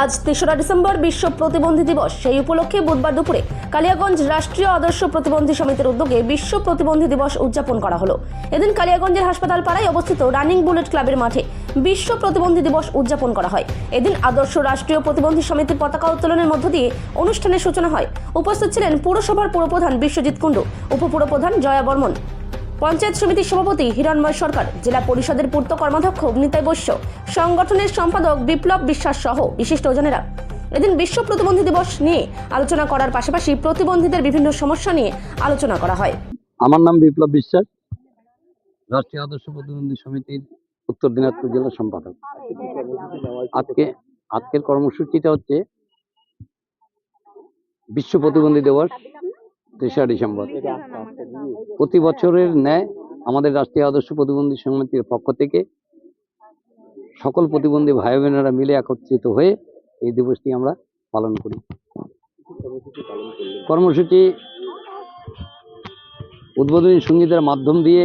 আজ তেসরা ডিসেম্বর বিশ্ব প্রতিবন্ধী দিবস। সেই উপলক্ষে বুধবার দুপুরে কালিয়াগঞ্জ রাষ্ট্রীয় আদর্শ প্রতিবন্ধী সমিতির উদ্যোগে বিশ্ব প্রতিবন্ধী দিবস উদযাপন করা হলো। এদিন কালিয়াগঞ্জের হাসপাতাল পাড়ায় অবস্থিত রানিং বুলেট ক্লাবের মাঠে বিশ্ব প্রতিবন্ধী দিবস উদযাপন করা হয়। এদিন আদর্শ রাষ্ট্রীয় প্রতিবন্ধী সমিতির পতাকা উত্তোলনের মধ্য দিয়ে অনুষ্ঠানের সূচনা হয়। উপস্থিত ছিলেন পুরসভার পুরপ্রধান বিশ্বজিৎ কুণ্ডু, উপপুরপ্রধান জয়া বর্মন। পঞ্চায়েত সমিতির সভাপতি হিরণময় সরকার, জেলা পরিষদের পূর্ত কর্মাধ্যক্ষ নিতাই বৈশ্য, সংগঠনের সম্পাদক বিপ্লব বিশ্বাস সহ বিশিষ্টজনেরা এদিন বিশ্ব প্রতিবন্ধী দিবস নিয়ে আলোচনা করার পাশাপাশি প্রতিবন্ধীদের বিভিন্ন সমস্যা নিয়ে আলোচনা করা হয়। আমার নাম বিপ্লব বিশ্বাস, রাষ্ট্রীয় আদর্শ প্রতিবন্ধী সমিতির উত্তর দিনাজপুর জেলার সম্পাদক। আজকে, আজকের কর্মসূচিটা হচ্ছে বিশ্ব প্রতিবন্ধী দিবস। তেসরা ডিসেম্বর। প্রতি বছরের ন্যায় আমাদের রাষ্ট্রীয় আদর্শ প্রতিবন্ধী সমিতির পক্ষ থেকে সকল প্রতিবন্ধী ভাই বোনেরা মিলে একত্রিত হয়ে এই দিবসটি আমরা পালন করি। কর্মসূচি উদ্বোধনী সঙ্গীতের মাধ্যম দিয়ে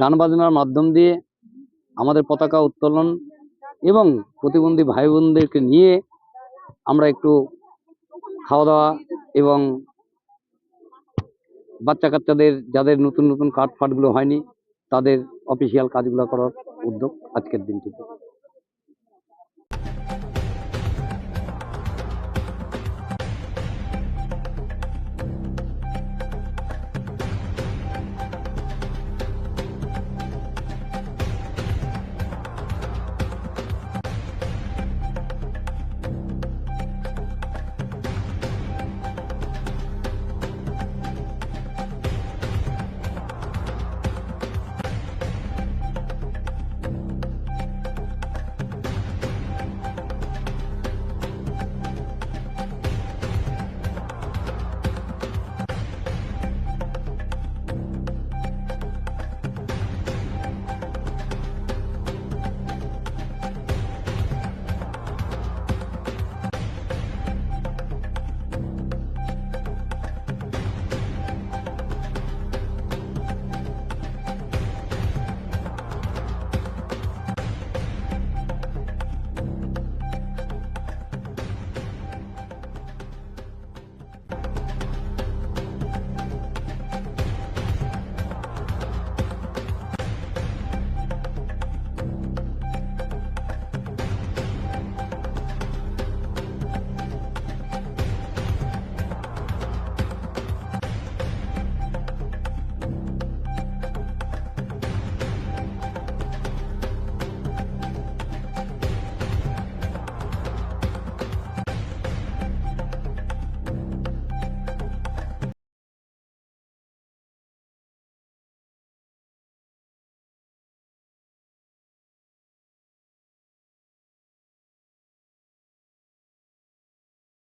গান বাজনার মাধ্যম দিয়ে আমাদের পতাকা উত্তোলন এবং প্রতিবন্ধী ভাই বোনদেরকে নিয়ে আমরা একটু খাওয়া দাওয়া এবং বাচ্চা কাচ্চাদের যাদের নতুন নতুন কার্ড ফাটগুলো হয়নি, তাদের অফিসিয়াল কাজগুলো করার উদ্যোগ আজকের দিনটিতে।